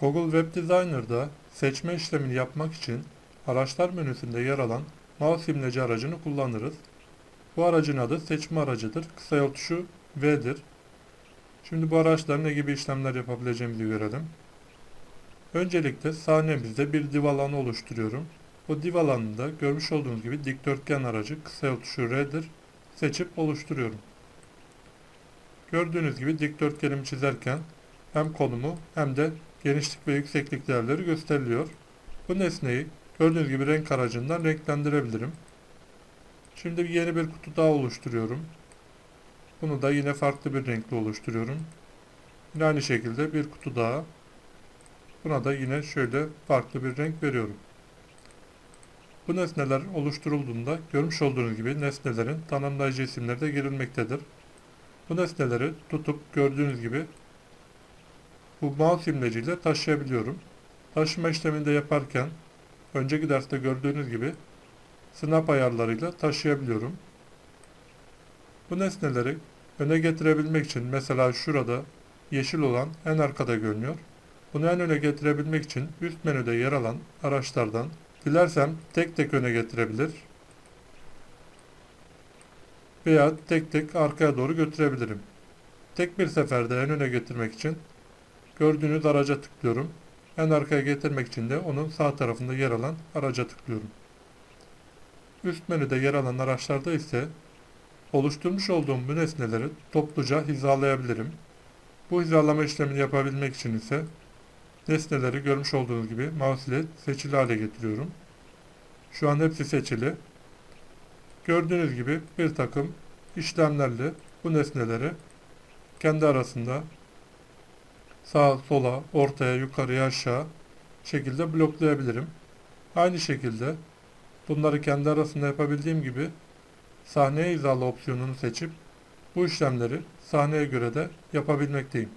Google Web Designer'da seçme işlemini yapmak için araçlar menüsünde yer alan mouse imleci aracını kullanırız. Bu aracın adı seçme aracıdır. Kısa yol tuşu V'dir. Şimdi bu araçlar ne gibi işlemler yapabileceğimizi görelim. Öncelikle sahnemizde bir div alanı oluşturuyorum. Bu div alanında görmüş olduğunuz gibi dikdörtgen aracı kısa yol tuşu R'dir. Seçip oluşturuyorum. Gördüğünüz gibi dikdörtgenimi çizerken hem konumu hem de genişlik ve yükseklik değerleri gösteriliyor. Bu nesneyi gördüğünüz gibi renk aracından renklendirebilirim. Şimdi yeni bir kutu daha oluşturuyorum. Bunu da yine farklı bir renkle oluşturuyorum. Yine aynı şekilde bir kutu daha. Buna da yine şöyle farklı bir renk veriyorum. Bu nesneler oluşturulduğunda görmüş olduğunuz gibi nesnelerin tanımlayıcı isimleri de girilmektedir. Bu nesneleri tutup gördüğünüz gibi bu mouse imleciyle taşıyabiliyorum. Taşıma işlemini de yaparken önceki derste gördüğünüz gibi snap ayarlarıyla taşıyabiliyorum. Bu nesneleri öne getirebilmek için mesela şurada yeşil olan en arkada görünüyor. Bunu en öne getirebilmek için üst menüde yer alan araçlardan dilersem tek tek öne getirebilir veya tek tek arkaya doğru götürebilirim. Tek bir seferde en öne getirmek için gördüğünüz araca tıklıyorum. En arkaya getirmek için de onun sağ tarafında yer alan araca tıklıyorum. Üst menüde yer alan araçlarda ise oluşturmuş olduğum bu nesneleri topluca hizalayabilirim. Bu hizalama işlemini yapabilmek için ise nesneleri görmüş olduğunuz gibi mouse ile seçili hale getiriyorum. Şu an hepsi seçili. Gördüğünüz gibi bir takım işlemlerle bu nesneleri kendi arasında sağa, sola, ortaya, yukarıya, aşağı şekilde bloklayabilirim. Aynı şekilde bunları kendi arasında yapabildiğim gibi sahneye hizalı opsiyonunu seçip bu işlemleri sahneye göre de yapabilmekteyim.